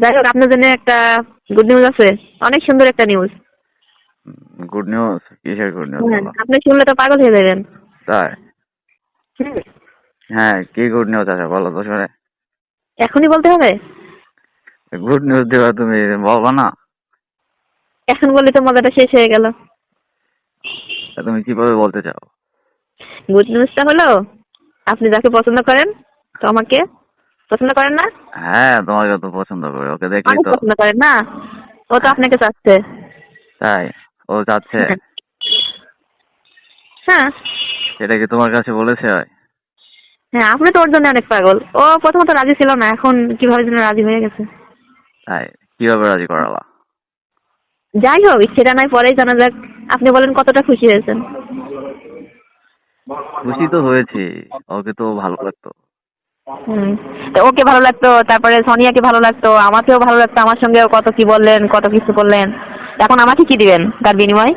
যাই হোক আপনার জন্য একটা গুড নিউজ আছে। অনেক সুন্দর একটা নিউজ গুড নিউজ কিসের গুড নিউজ বলো? আপনি শুনলে তো পাগল হয়ে যাবেন। তাই? হ্যাঁ কি গুড নিউজ আছে বলো তো শুনে। এখনই বলতে হবে? গুড নিউজ দেবা তুমি বলবা না। এখন বললে তো মজাটা শেষ হয়ে গেল। তুমি কীভাবে বলতে চাও? গুড নিউজটা হলো আপনি যাকে পছন্দ করেন তো আমাকে পছন্দ করেন না? হ্যাঁ তোমাকে তো পছন্দ করে ওকে তো। পছন্দ করেন না? ও তো আপনাকে চাচ্ছে। তাই ও যাচ্ছে হ্যাঁ। সেটা কি তোমার কাছে বলেছে? হ্যাঁ আপনি তো ওর জন্য অনেক পাগল। ও প্রথমত রাজি ছিল না এখন কীভাবে যেন রাজি হয়ে গেছে। তাই কীভাবে রাজি করালা? যাই হোক সেটা নয় পরেই জানা যাক। আপনি বলেন কতটা খুশি হয়েছেন। খুশি তো হয়েছি ওকে তো ভালো লাগতো। হুম। তো ওকে ভালো লাগতো তারপরে সোনিয়াকে ভালো লাগতো আমাকেও ভালো লাগতো আমার সঙ্গেও কত কি বললেন কত কিছু করলেন এখন আমাকে কি দিবেন তার বিনিময়ে?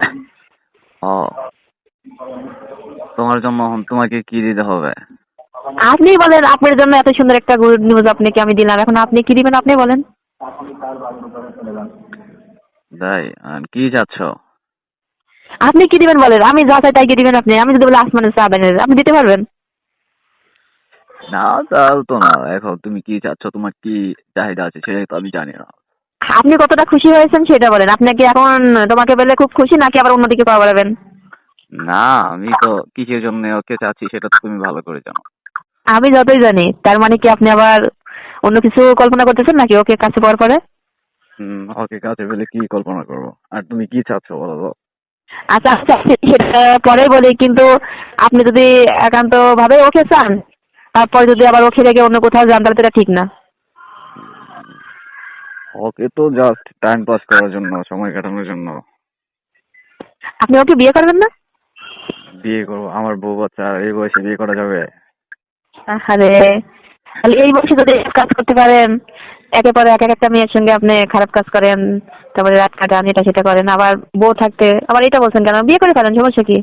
ও তোমার জন্য তোমাকে কি দিতে হবে? আপনি বলেন আপনার জন্য এত সুন্দর একটা গুড নিউজ আপনাকে আমি দিলাম। এখন আপনি কি দিবেন আপনি বলেন। তাই আর কি চাচ্ছ? আপনি কি দিবেন বলেন আমি যা চাই তাই কি দিবেন আপনি? আমি যদি বলে আসমানের চা আপনি দিতে পারবেন? না তাও তো না। এখন তুমি কি চাচ্ছ? তোমার কি চাহিদা আছে সেটাই তো আমি জানি না। আপনি কতটা খুশি হয়েছেন সেটা বলেন। আপনি কি এখন তোমাকে পেলে খুব খুশি নাকি আবার অন্যদিকে পাওয়া পারবেন না আমি তো কিসের জন্য ওকে চাচ্ছি সেটা তো তুমি ভালো করে জানো। আমি যতই জানি তার মানে কি আপনি আবার অন্য কিছু কল্পনা করতেছেন নাকি ওকে কাছে পাওয়ার পরে? হুম ওকে কাছে পেলে কি কল্পনা করব? আর তুমি কি চাচ্ছ বলো তো? আচ্ছা আচ্ছা সেটা পরে বলি কিন্তু আপনি যদি একান্ত ভাবে ওকে চান তারপর যদি আবার ওকে রেখে অন্য কোথাও যান তাহলে তো এটা ঠিক না। ওকে তো জাস্ট টাইম পাস করার জন্য সময় কাটানোর জন্য। আপনি ওকে বিয়ে করবেন না? বিয়ে করব আমার বউ বাচ্চা আর এই বয়সে বিয়ে করা যাবে? আরে তাহলে এই বয়সে যদি কাজ করতে পারেন একে পরে এক এক একটা মেয়ের সঙ্গে আপনি খারাপ কাজ করেন তারপরে রাত কাটান এটা সেটা করেন আবার বউ থাকতে আবার এটা বলছেন কেন? বিয়ে করে ফেলেন সমস্যা কি?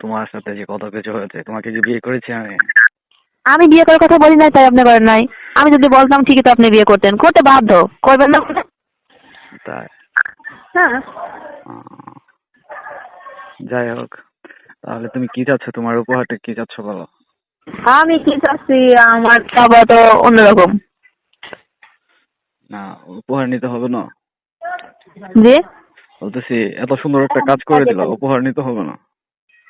তোমার সাথে যে কত কিছু হয়েছে তোমাকে যে বিয়ে করেছি আমি। আমি বিয়ে করার কথা বলি নাই তাই আপনি করেন নাই। আমি যদি বলতাম ঠিকই তো আপনি বিয়ে করতেন। করতে বাধ্য। করবেন না তাই। হ্যাঁ। যাই হোক তাহলে তুমি কি চাচ্ছ? তোমার উপহারটা কি চাচ্ছ বলো? আমি কি চাচ্ছি? আমার খাবার তো অন্যরকম। না উপহার নিতে হবে না। জি? বলতেছি এত সুন্দর একটা কাজ করে দিল উপহার নিতে হবে না।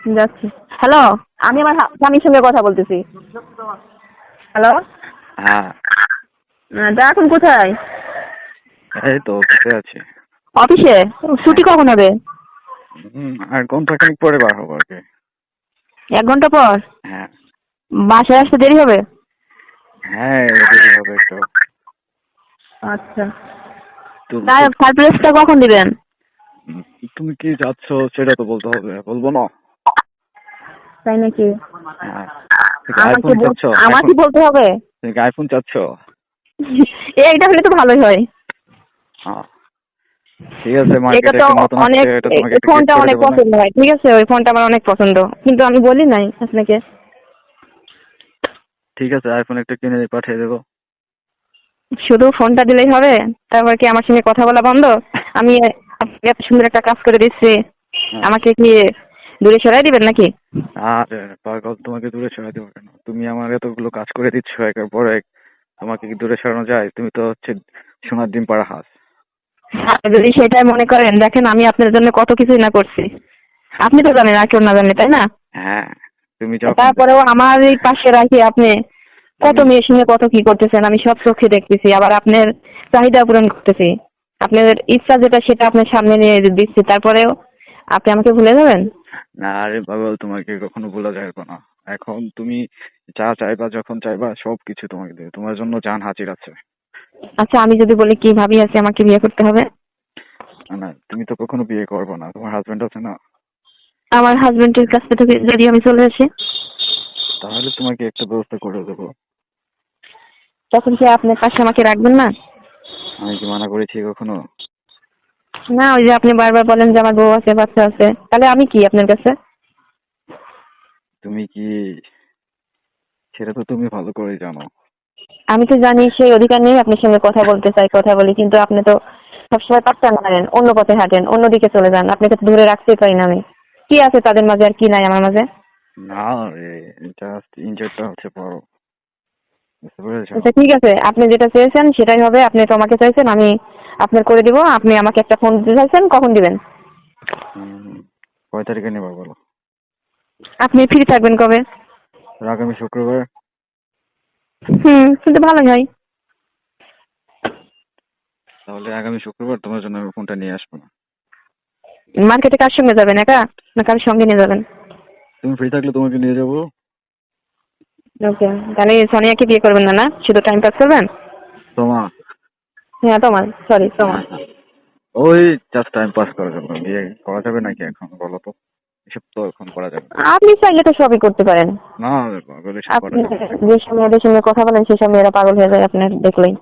যাচ্ছি। হ্যালো আমি আমার স্বামীর সঙ্গে কথা বলতেছি। হ্যালো হ্যাঁ। তা এখন কোথায়? এই তো বসে আছি। অফিসে? ছুটি কখন হবে? আর ঘন্টাখানিক পরে বার হব আর কি। এক ঘণ্টা পর? হ্যাঁ। বাসায় আসতে দেরি হবে? হ্যাঁ দেরি হবে একটু। আচ্ছা। তুমি- তাই সারপ্রাইজটা কখন দিবেন? তুমি কি চাচ্ছ সেটা তো বলতে হবে বলব না। তাই নাকি? আমাকে আমাকে বলতে হবে? তুমি আইফোন চাচ্ছ? এইটা হলে তো ভালোই হয়। ঠিক আছে এটা তো অনেক ফোনটা অনেক পছন্দ হয় ঠিক আছে? ওই ফোনটা আমার অনেক পছন্দ। কিন্তু আমি বলি নাই আপনাকে। ঠিক আছে আইফোন একটা কিনে পাঠিয়ে দেবো। শুধু ফোনটা দিলেই হবে? তারপর কি আমার সঙ্গে কথা বলা বন্ধ? আমি এত সুন্দর একটা কাজ করে দিচ্ছি। হ্যাঁ। আমাকে কি দূরে সরাই দিবেন নাকি? আরে পাগল তোমাকে দূরে সরাই দেবো কেন? তুমি আমার এতগুলো কাজ করে দিচ্ছ একের পর এক। তোমাকে কি দূরে সরানো যায়? তুমি তো হচ্ছে সোনার ডিম পাড়া হাঁস। আপনি যদি সেটাই মনে করেন দেখেন আমি আপনার জন্য কত কিছুই না করছি। আপনি তো জানেন আর কেউ না জানে তাই না? হ্যাঁ তুমি যখন তারপরেও আমার এই পাশে রাখি আপনি। কত মেয়ের সঙ্গে কত কি করতেছেন আমি সব চোখে দেখতেছি আবার আপনার চাহিদা পূরণ করতেছি। আপনার ইচ্ছা যেটা সেটা আপনার সামনে নিয়ে দিচ্ছি। তারপরেও আপনি আমাকে ভুলে যাবেন? না আরে বাবা তোমাকে কখনো ভোলা যাবে না। এখন তুমি যা চাইবা যখন চাইবা সব কিছু তোমাকে দেবে। তোমার জন্য জান হাজির আছে। আচ্ছা আমি যদি বলি কি ভাবি আছে আমাকে বিয়ে করতে হবে? না, না তুমি তো কখনো বিয়ে করবে না। তোমার হাজবেন্ড আছে না? আমার হাজবেন্ডের কাছ থেকে যদি আমি চলে আসি। তাহলে তোমাকে একটা ব্যবস্থা করে দেবো। তখন কি আপনি পাশে আমাকে রাখবেন না? আমি কি মানা করেছি কখনো? না ওই যে আপনি বারবার বলেন যে আমার বউ আছে বাচ্চা আছে। তাহলে আমি কি আপনার কাছে? তুমি কি সেটা তো তুমি ভালো করে জানো। আমি তো জানি সেই অধিকার নেই আপনার সঙ্গে কথা বলতে চাই কথা বলি কিন্তু আপনি তো সবসময় পাত্তা মারেন অন্য পথে হাঁটেন অন্যদিকে চলে যান। আপনাকে তো ধরে রাখতেই পারি না আমি। কি আছে তাদের মাঝে আর কি নাই আমার মাঝে? না রে জাস্ট ইনজয়টা হচ্ছে বড়। বুঝতে আচ্ছা ঠিক আছে। আপনি যেটা চেয়েছেন সেটাই হবে। আপনি তো আমাকে চাইছেন আমি আপনার করে দিব আপনি আমাকে একটা ফোন দিতে চাইছেন কখন দিবেন? কয় তারিখে নেবা বলো? আপনি ফ্রি থাকবেন কবে? আগামী শুক্রবার। হুম কিন্তু ভালোই হয়। তাহলে আগামী শুক্রবার তোমার জন্য আমি ফোনটা নিয়ে আসব। মার্কেটে কার সঙ্গে যাবেন একা? না কার সঙ্গে নিয়ে যাবেন? তুমি ফ্রি থাকলে তোমাকে নিয়ে যাব। ওকে তাহলে সোনিয়াকে বিয়ে করবেন না না? শুধু টাইম পাস করবেন? তোমা হ্যাঁ তোমার সরি তোমার। ওই জাস্ট টাইম পাস করার জন্য। বিয়ে করা যাবে নাকি এখন বলো তো? এসব তো এখন করা যাবে না। আপনি চাইলে তো সবই করতে পারেন। না পাগল এসব করা আপনি যাবে না। মেয়েদের সঙ্গে কথা বলেন মেয়েরা পাগল হয়ে যায় আপনার দেখলেই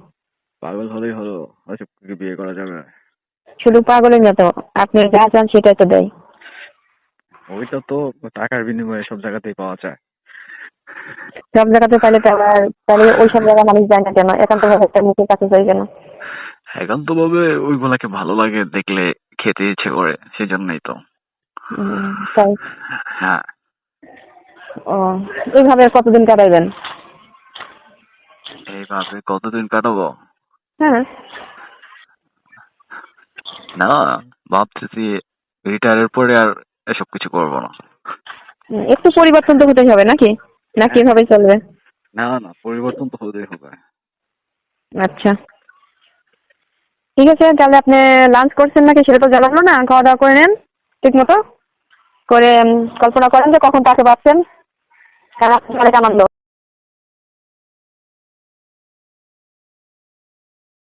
পাগল হলেই হলো ওইসব বিয়ে করা যাবে। শুধু পাগলের মতো আপনি যা চান সেটাই তো দেয়। ওইটা তো টাকার বিনিময়ে সব জায়গাতেই পাওয়া যায়। সব জায়গাতে পাইলে তো আবার তাহলে ওই সব জায়গায় মানুষ যায় না কেন? একান্ত ভাবে একটা মুখের কাছে যায় কেন? একান্ত ভাবে ওইগুলাকে ভালো লাগে দেখলে খেতে ইচ্ছে করে সেজন্যই তো। তাই। হ্যাঁ। ও এইভাবে কতদিন কাটাইবেন? এইভাবে কতদিন কাটাবো? হ্যাঁ। না ভাবতেছি রিটায়ারের পরে আর এসব কিছু করব না। একটু পরিবর্তন তো হতেই হবে নাকি? না কীভাবে চলবে? না না পরিবর্তন তো হতেই হবে। আচ্ছা। ঠিক আছে, তাহলে আপনি লাঞ্চ করছেন নাকি সেটা তো জানালো না, খাওয়া দাওয়া করে নেন, ঠিক মতো? করে কল্পনা করেন যে কখন তাকে পাচ্ছেন। আপনার আনন্দ।